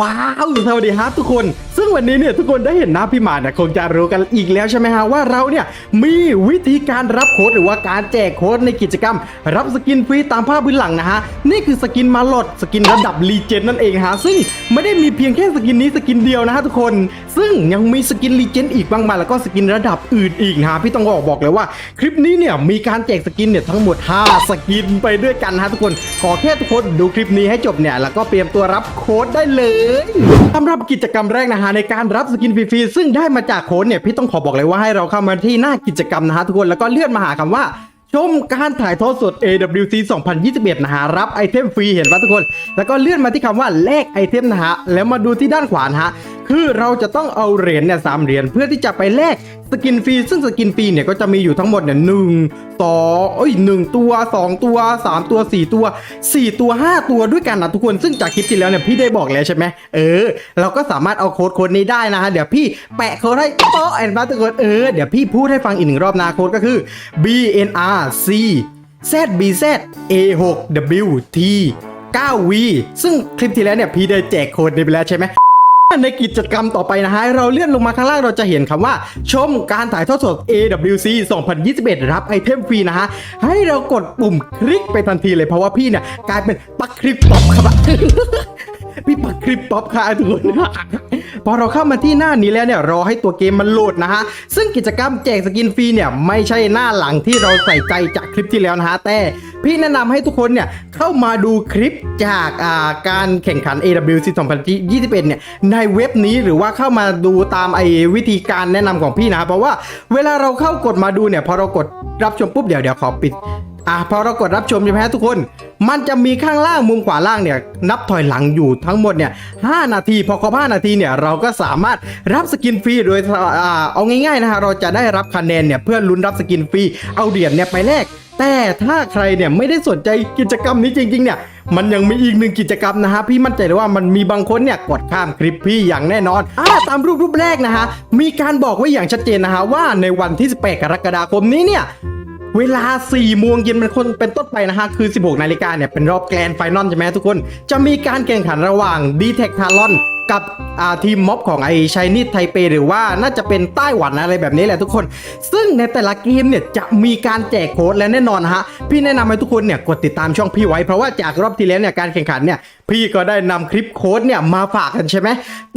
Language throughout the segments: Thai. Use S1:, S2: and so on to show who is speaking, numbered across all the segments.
S1: ว้าวสวัสดีครับทุกคน ซึ่งวันนี้เนี่ยทุกคนได้เห็นหน้าพี่หมาเนี่ยคงจะรู้กันอีกแล้วใช่ไหมฮะว่าเราเนี่ยมีวิธีการรับโค้ดหรือว่าการแจกโค้ดในกิจกรรม รับสกินฟรีตามภาพพื้นหลังนะฮะนี่คือสกินมาลอดสกินระดับรีเจนนั่นเองฮะซึ่งไม่ได้มีเพียงแค่สกินนี้สกินเดียวนะฮะทุกคน ซึ่งยังมีสกินรีเจนอีกบางมาแล้วก็สกินระดับอื่นอีกนะฮะพี่ต้องบอกบอกเลยว่า คลิปนี้เนี่ยมีการแจกสกินเนี่ยทั้งหมด 5 สกินไปด้วยกันนะฮะทุกคนขอแค่ทุกคนดูคลิปนี้ให้จบเนี่ยแล้วก็เตรียมตัวรับโค้ดได้เลยสำหรับกิจกรรมแรกนะฮะในการรับสกินฟรีๆซึ่งได้มาจากโค้ดเนี่ยพี่ต้องขอบอกเลยว่าให้เราเข้ามาที่หน้ากิจกรรมนะฮะทุกคนแล้วก็เลื่อนมาหาคำว่าชมการถ่ายทอดสด AWC 2021 นะฮะ รับไอเทมฟรีเห็นปะทุกคน แล้วก็เลื่อนมาที่คำว่าแลกไอเทมนะฮะ แล้วมาดูที่ด้านขวานะฮะ คือเราจะต้องเอาเหรียญเนี่ยสามเหรียญเพื่อที่จะไปแลกสกินฟรีซึ่งสกินฟรีเนี่ยก็จะมีอยู่ทั้งหมดเนี่ยหนึ่งสองเอ้ยหนึ่งตัวสองตัวสามตัวสี่ตัวสี่ตัวห้าตัวด้วยกันนะทุกคนซึ่งจากคลิปที่แล้วเนี่ยพี่ได้บอกแล้วใช่ไหมเออ เราก็สามารถเอาโค้ดโค้ดนี้ได้นะฮะเดี๋ยวพี่แปะโค้ดให้โต๊ะแอนบ้าทุกคนเออเดี๋ยวพี่พูดให้ฟังอีกหนึ่งรอบนะโค้ดก็คือ BNRC ZBZ A6WT 9V ซึ่งคลิปที่แล้วเนี่ยพี่ได้แจกโค้ดนี้ไปแล้วใช่ไหม ในกิจกรรมต่อไปนะฮะเราเลื่อนลงมาข้างล่างเราจะเห็นคำว่า ชมการถ่ายทอดสด AWC 2021 รับไอเทมฟรีนะฮะ ให้เรากดปุ่มคลิกไปทันทีเลยเพราะว่าพี่เนี่ยกลายเป็นปักคลิปป๊อปครับพี่ปักคลิปป๊อปค่ะทุกคน พอเราเข้ามาที่หน้านี้แล้วเนี่ยรอให้ตัวเกมมันโหลดนะฮะ ซึ่งกิจกรรมแจกสกินฟรีเนี่ยไม่ใช่หน้าหลังที่เราใส่ใจจากคลิปที่แล้วนะฮะ แต่พี่แนะนำให้ทุกคนเนี่ยเข้ามาดูคลิปจากอ่าการแข่งขัน AWC 2021เนี่ยในเว็บนี้หรือว่าเข้ามาดูตามไอ้วิธีการแนะนำของพี่นะเพราะว่าเวลาเราเข้ากดมาดูเนี่ยพอเรากดรับชมปุ๊บเดี๋ยวเดี๋ยวขอปิด อะพอเรากดรับชมใช่ไหมฮะทุกคน มันจะมีข้างล่างมุมขวาล่างเนี่ยนับถอยหลังอยู่ทั้งหมดเนี่ย5นาที พอครบ5นาทีเนี่ยเราก็สามารถรับสกินฟรีโดยอ่าเอาง่ายๆนะฮะเราจะได้รับคะแนนเนี่ยเพื่อลุ้นรับสกินฟรีเอาเหรียญเนี่ยไปแลกแต่ถ้าใครเนี่ยไม่ได้สนใจกิจกรรมนี้จริงๆเนี่ยมันยังมีอีกหนึ่งกิจกรรมนะฮะพี่มั่นใจเลยว่ามันมีบางคนเนี่ยกดข้ามคลิปพี่อย่างแน่นอนอ่าตามรูปรูปแรกนะฮะมีการบอกไว้อย่างชัดเจนนะฮะว่าในวันที่ 18 กรกฎาคมนี้เนี่ย เวลา4โมงเย็นเป็นคนเป็นต้นไปนะฮะ คือ 16 นาฬิกาเนี่ย เป็นรอบแกรนด์ไฟนอลใช่ไหมทุกคน จะมีการแข่งขันระหว่าง d t e c t a l o n กับทีมม็อบของไอช i นี e ไทเปหรือว่าน่าจะเป็นไต้หวันอะไรแบบนี้แหละทุกคน ซึ่งในแต่ละเกมเนี่ยจะมีการแจกโค้ดและแน่นอนฮะ พี่แนะนำให้ทุกคนเนี่ยกดติดตามช่องพี่ไว้ เพราะว่าจากรอบที่แล้วเนี่ยการแข่งขันเนี่ยพี่ก็ได้นำคลิปโค้ดเนี่ยมาฝากกันใช่ไหม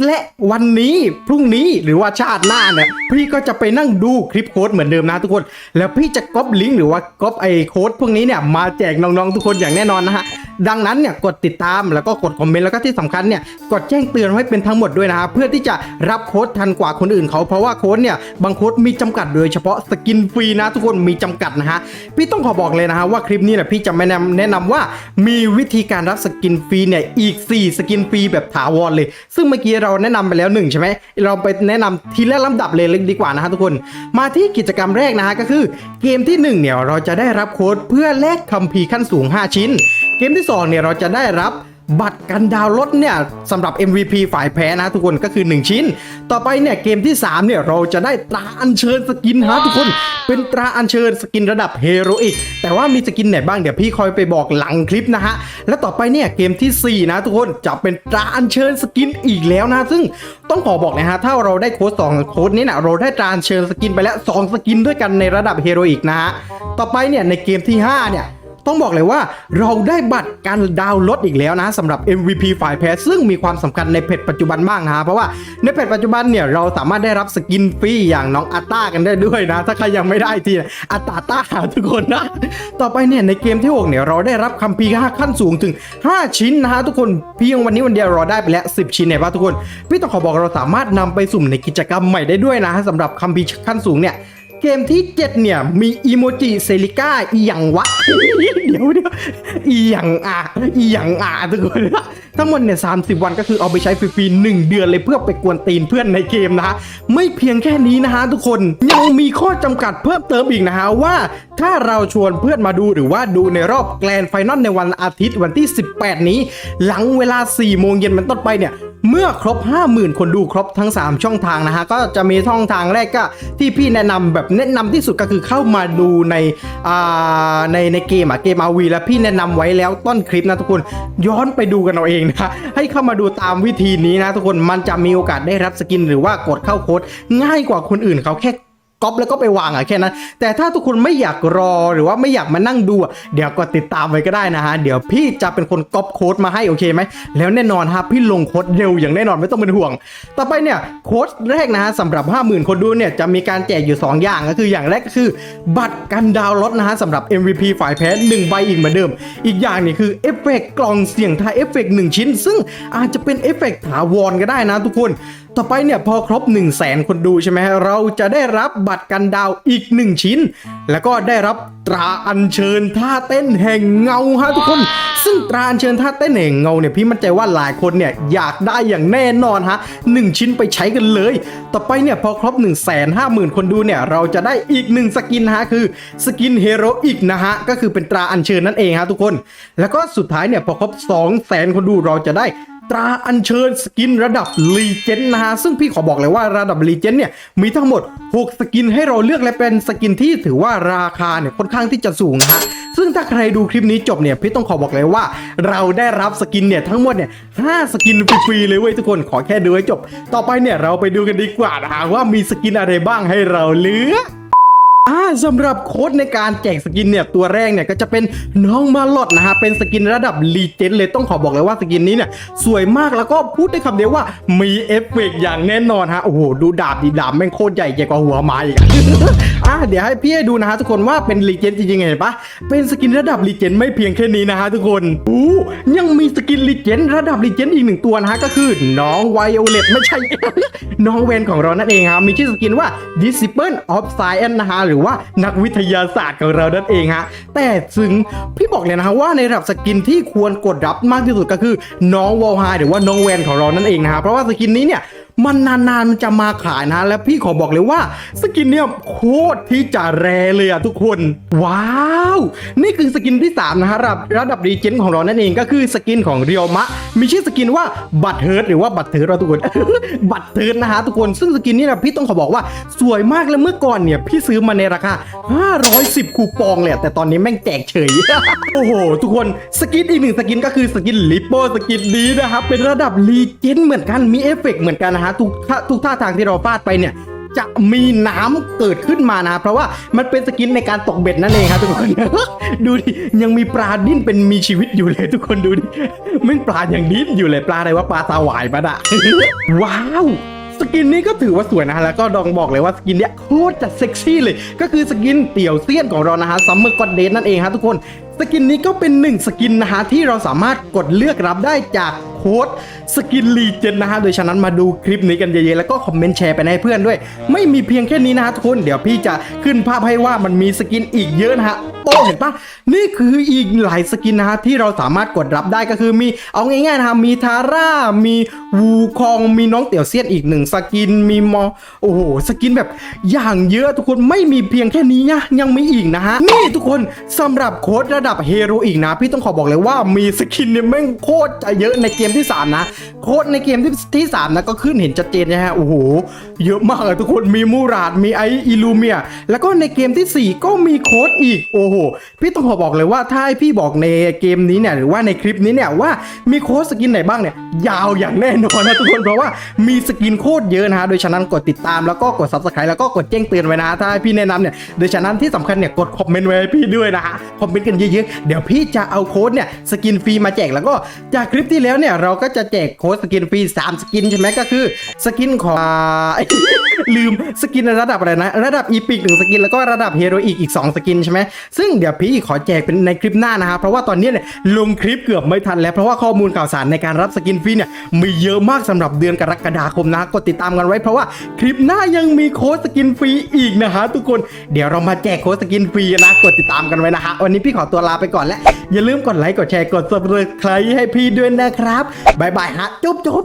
S1: และวันนี้พรุ่งนี้หรือว่าชาติหน้าเนี่ยพี่ก็จะไปนั่งดูคลิปโค้ดเหมือนเดิมนะทุกคน แล้วพี่จะก๊อปลิงก์หรือว่าก๊อปไอโค้ดพวกนี้เนี่ยมาแจกน้องๆทุกคนอย่างแน่นอนนะฮะ ดังนั้นเนี่ยกดติดตามแล้วก็กดคอมเมนต์แล้วก็ที่สำคัญเนี่ยกดแจ้งเตือนไว้เป็นทั้งหมดด้วยนะฮะเพื่อที่จะรับโค้ดทันกว่าคนอื่นเขาเพราะว่าโค้ดเนี่ยบางโค้ดมีจำกัดโดยเฉพาะสกินฟรีนะทุกคนมีจำกัดนะฮะพี่ต้องขอบอกเลยนะฮะว่าคลิปนี้เนี่ยพี่จะไม่แนะนำแนะนำว่ามีวิธีการรับสกินฟรีเนี่ยอีก 4 สกินฟรีแบบถาวรเลย ซึ่งเมื่อกี้เราแนะนำไปแล้วหนึ่งใช่ไหมเราไปแนะนำทีละลำดับเลยเลยดีกว่านะฮะทุกคน มาที่กิจกรรมแรกนะฮะก็คือ เกมที่หนึ่งเนี่ยเราจะได้รับโค้ดเพื่อแลกคัมภีร์ขั้นสูง 5 ชิ้น เกมที่2เนี่ยเราจะได้รับบัตรกันดาวรถเนี่ยสำหรับ MVP ฝ่ายแพ้นะทุกคนก็คือ 1 ชิ้น ต่อไปเนี่ยเกมที่ 3 เนี่ยเราจะได้ตราอัญเชิญสกินฮะทุกคน เป็นตราอัญเชิญสกินระดับเฮโรอีกแต่ว่ามีสกินไหนบ้างเดี๋ยวพี่คอยไปบอกหลังคลิปนะฮะ และต่อไปเนี่ยเกมทีสี่4 นะทุกคนจะเป็นตราอัญเชิญสกินอีกแล้วนะ ซึ่งต้องขอบอกนะฮะถ้าเราได้โค้ด2โค้ดนี้นะเราได้ตราอัญเชิญสกินไปแล้ว 2 สกินด้วยกันในระดับเฮโรอีกนะฮะต่อไปเนี่ยในเกมที่ห้าเนี่ย ต้องบอกเลยว่าเราได้บัตรการดาวน์รถอีกแล้วนะสำหรับ MVP ฝ่ายแพ้ซึ่งมีความสำคัญในเพจปัจจุบันมากนะฮะเพราะว่าในเพจปัจจุบันเนี่ยเราสามารถได้รับสกินฟรีอย่างน้องอัตตากันได้ด้วยนะ ถ้าใครยังไม่ได้ทีอัตาต้าทุกคนนะ ต่อไปเนี่ยในเกมที่ 6 เนี่ยเราได้รับคัมภีร์ขั้นสูงถึง 5 ชิ้นนะฮะทุกคนเพียงวันนี้วันเดียวเราได้ไปแล้ว 10 ชิ้นเนี่ยป่ะทุกคน พี่ต้องขอบอกเราสามารถนำไปสุ่มในกิจกรรมใหม่ได้ด้วยนะสำหรับคัมภีร์ขั้นสูงเนี่ย เกมที่ 7 เนี่ย มีอีโมจิเซริก้าอีหยังวะ เดี๋ยวเดี๋ยวอีหยังอะอีหยังอะทุกคนทั้งหมดเนี่ยสาวันก็คือเอาไปใช้ฟรีๆหนึ่งเดือนเลยเพื่อไปกวนตีนเพื่อนในเกมนะฮะไม่เพียงแค่นี้นะฮะทุกคนยังมีข้อจำกัดเพิ่มเติมอีกนะฮะว่า ถ้าเราชวนเพื่อนมาดูหรือว่าดูในรอบแกลนไฟนอลในวันอาทิตย์วันที่ 18 นี้ หลังเวลา4โมงเย็นเป็นต้นไปเนี่ย เมื่อครบ 50,000 คนดูครบทั้ง 3 ช่องทางนะฮะ ก็จะมีช่องทางแรกก็ที่พี่แนะนำแบบแนะนำที่สุดก็คือเข้ามาดูในอ่าในในเกมอะเกมอาวีแล้วพี่แนะนำไว้แล้วต้นคลิปนะทุกคนย้อนไปดูกันเอาเองนะให้เข้ามาดูตามวิธีนี้นะทุกคนมันจะมีโอกาสได้รับสกินหรือว่ากดเข้าโค้ดง่ายกว่าคนอื่นเขาแค่ ก๊อปแล้วก็ไปวางอะแค่นั้น แต่ถ้าทุกคนไม่อยากรอหรือว่าไม่อยากมานั่งดู เดี๋ยวก็ติดตามไว้ก็ได้นะฮะ เดี๋ยวพี่จะเป็นคนก๊อปโค้ดมาให้โอเคไหม แล้วแน่นอนฮะพี่ลงโค้ดเร็วอย่างแน่นอนไม่ต้องเป็นห่วง ต่อไปเนี่ยโค้ดแรกนะฮะสำหรับ 50,000 คนดูเนี่ยจะมีการแจกอยู่ 2 อย่างก็คืออย่างแรกก็คือ บัตรกันดาวน์รถนะฮะสำหรับ MVP ฝ่ายแพ้1ใบอีกเหมือนเดิม อีกอย่างนี่คือเอฟเฟกต์กล่องเสียงทายเอฟเฟกต์หนึ่งชิ้น ซึ่งอาจจะเป็นเอฟเฟกต์ถาวรก็ได้นะทุกคน ต่อไปเนี่ยพอครบ 1 0 0 0 0แสนคนดูใช่ไหมฮะเราจะได้รับบัตรกันดาวอีก 1 ชิ้น แล้วก็ได้รับตราอัญเชิญท่าเต้นแห่งเงาฮะทุกคน ซึ่งตราอัญเชิญท่าเต้นแห่งเงาเนี่ยพี่มั่นใจว่าหลายคนเนี่ยอยากได้อย่างแน่นอนฮะหนึ่งชิ้นไปใช้กันเลย ต่อไปเนี่ยพอครบ 1 5 0 0 0 0 คนดูเนี่ยเราจะได้อีก 1 สกินฮะคือสกินเฮโรอีกนะฮะก็คือเป็นตราอัญเชิญนั่นเองฮะทุกคน แล้วก็สุดท้ายเนี่ยพอครบ 2 0 0 0 0 0 คนดูเราจะได้ ตราอัญเชิญสกินระดับลีเจนนะฮะซึ่งพี่ขอบอกเลยว่าระดับลีเจนเนี่ยมีทั้งหมด 6 สกินให้เราเลือกและเป็นสกินที่ถือว่าราคาเนี่ยค่อนข้างที่จะสูงนะฮะซึ่งถ้าใครดูคลิปนี้จบเนี่ยพี่ต้องขอบอกเลยว่า เราได้รับสกินเนี่ยทั้งหมดเนี่ยห้าสกินฟรีๆเลยเว้ยทุกคนขอแค่ดูให้จบ ต่อไปเนี่ยเราไปดูกันดีกว่านะฮะว่ามีสกินอะไรบ้างให้เราเลือก อ่าสำหรับโค้ดในการแจกสกินเนี่ยตัวแรกเนี่ยก็จะเป็นน้องมาลอดนะฮะเป็นสกินระดับลีเจนเลยต้องขอบอกเลยว่าสกินนี้เนี่ยสวยมากแล้วก็พูดได้คำเดียวว่ามีเอฟเฟกต์อย่างแน่นอนฮะโอ้โหดูดาบดีดาบแม่งโคตรใหญ่ใหญ่กว่าหัวไม้อีกอะเดี๋ยวให้พี่ดูนะฮะทุกคนว่าเป็นลีเจนจริงๆเห็นปะเป็นสกินระดับลีเจนไม่เพียงแค่นี้นะฮะทุกคนอู้ยังมีสกินลีเจนระดับลีเจนอีกหนึ่งตัวนะฮะก็คือน้องไวโอเลตไม่ใช่น้องเวนของเรานั่นเองครับมีชื่อสกินว่า Disciple of Science นะฮะหรือว่านักวิทยาศาสตร์ของเรานั่นเองฮะแต่ซึ่งพี่บอกเลยนะฮะว่าในระดับสกินที่ควรกดรับมากที่สุดก็คือน้องวอลไฮหรือว่าน้องแวนของเรานั่นเองนะฮะเพราะว่าสกินนี้เนี่ย มันนานๆมันจะมาขายนะ และพี่ขอบอกเลยว่าสกินเนี่ยโคตรที่จะแรเลยอะทุกคน ว้าว นี่คือสกินที่ 3 นะฮะระดับระดับรีเจนของเรานั่นเองก็คือสกินของเรียวมะ มีชื่อสกินว่าบัตเทิร์ดหรือว่าบัตเทิร์ดเราทุกคน บัตเทิร์ดนะฮะทุกคนซึ่งสกินนี้นะพี่ต้องขอบอกว่าสวยมากและเมื่อก่อนเนี่ยพี่ซื้อมาในราคา 510 คูปองเลยแต่ตอนนี้แม่งแจกเฉย โอ้โห ทุกคนสกินอีกหนึ่งสกินก็คือสกินลิปโปสกินนี้นะครับเป็นระดับรีเจนเหมือนกันมีเอฟเฟกต์เหมือนกันนะฮะทุกท่าทุกท่าทางที่เราฟาดไปเนี่ยจะมีน้ำเกิดขึ้นมานะ เพราะว่ามันเป็นสกินในการตกเบ็ดนั่นเองครับทุกคน ดูดิยังมีปลาดิ้นเป็นมีชีวิตอยู่เลยทุกคนดูดิมันปลาอย่างดิ้นอยู่เลยปลาอะไรว่าปลาสวายปะน่ะว้าวสกินนี้ก็ถือว่าสวยนะฮะแล้วก็ดองบอกเลยว่าสกินเนี้ยโคตรจะเซ็กซี่เลย ก็คือสกินเตี่ยวเซียนของเรานะฮะซัมเมอร์กอดเดนนั่นเองฮะทุกคนสกินนี้ก็เป็นหนึ่งสกินนะฮะที่เราสามารถกดเลือกรับได้จาก ค้ดสกินรีเจนนะฮะโดยฉะนั้นมาดูคลิปนี้กันเยอะๆแล้วก็คอมเมนต์แชร์ไปให้เพื่อนด้วย ไม่มีเพียงแค่นี้นะฮะทุกคนเดี๋ยวพี่จะขึ้นภาพให้ว่ามันมีสกินอีกเยอะนะฮะโป้เห็นปะนี่คืออีกหลายสกินนะฮะที่เราสามารถกดรับได้ก็คือมีเอาง่ายๆนะฮะมีทาร่ามีวูคองมีน้องเตี่ยวเซียนอีกหนึ่งสกินมีมอโอ้โหสกินแบบอย่างเยอะทุกคนไม่มีเพียงแค่นี้นะยังมีอีกนะฮะนี่ทุกคนสำหรับโค้ดระดับเฮโรอีกนะ พี่ต้องขอบอกเลยว่ามีสกินเนี่ยแม่งโคตรจะเยอะในเกมที่3นะโค้ดในเกมที่ที่3นะก็ขึ้นเห็นชัดเจนนะฮะโอ้โหเยอะมากเลยทุกคนมีมูราดมีไออิลูเมียแล้วก็ในเกมทีสี่ 4 ก็มีโค้ดอีกโอ้โหพี่ต้องขอบอกเลยว่าถ้าให้พี่บอกในเกมนี้เนี่ยหรือว่าในคลิปนี้เนี่ยว่ามีโค้ดสกินไหนบ้างเนี่ยยาวอย่างแน่นอนนะทุกคนเพราะว่ามีสกินโคตรเยอะนะฮะโดยฉะนั้นกดติดตามแล้วก็กด subscribe แล้วก็กดแจ้งเตือนไว้นะถ้าให้พี่แนะนำเนี่ยโดยฉะนั้นที่สำคัญเนี่ยกดคอมเมนต์ไว้ให้พี่ด้วยนะฮะคอมเมนต์กันเยอะๆเดี๋ยวพี่จะเอาโค้ดเนี่ยสกินฟรีมาแจกแล้วก็จากคลิปที่แล้วเนี่ยเราก็จะแจกโค้ดสกินฟรี3สกินใช่ไหมก็คือสกินของลืมสกินระดับอะไรนะ ระดับอีพิกหนึ่งสกินแล้วก็ระดับเฮโรอีกอีก 2 สกินใช่ไหมซึ่งเดี๋ยวพี่ขอแจกเป็นในคลิปหน้านะฮะเพราะว่าตอนนี้เนี่ยลงคลิปเกือบไม่ทันแล้วเพราะว่าข้อมูลข่าวสารในการรับสกินฟรีเนี่ยมีเยอะมากสำหรับเดือนกรกฎาคมนะกดติดตามกันไว้เพราะว่าคลิปหน้ายังมีโค้ดสกินฟรีอีกนะฮะทุกคนเดี๋ยวเรามาแจกโค้ดสกินฟรีนะกดติดตามกันไว้นะฮะวันนี้พี่ขอตัวลาไปก่อนและอย่าลืมกดไลค์กดแชร์กด subscribe ให้พี่ด้วยนะครับบายบายฮะ จุ๊บจุ๊บ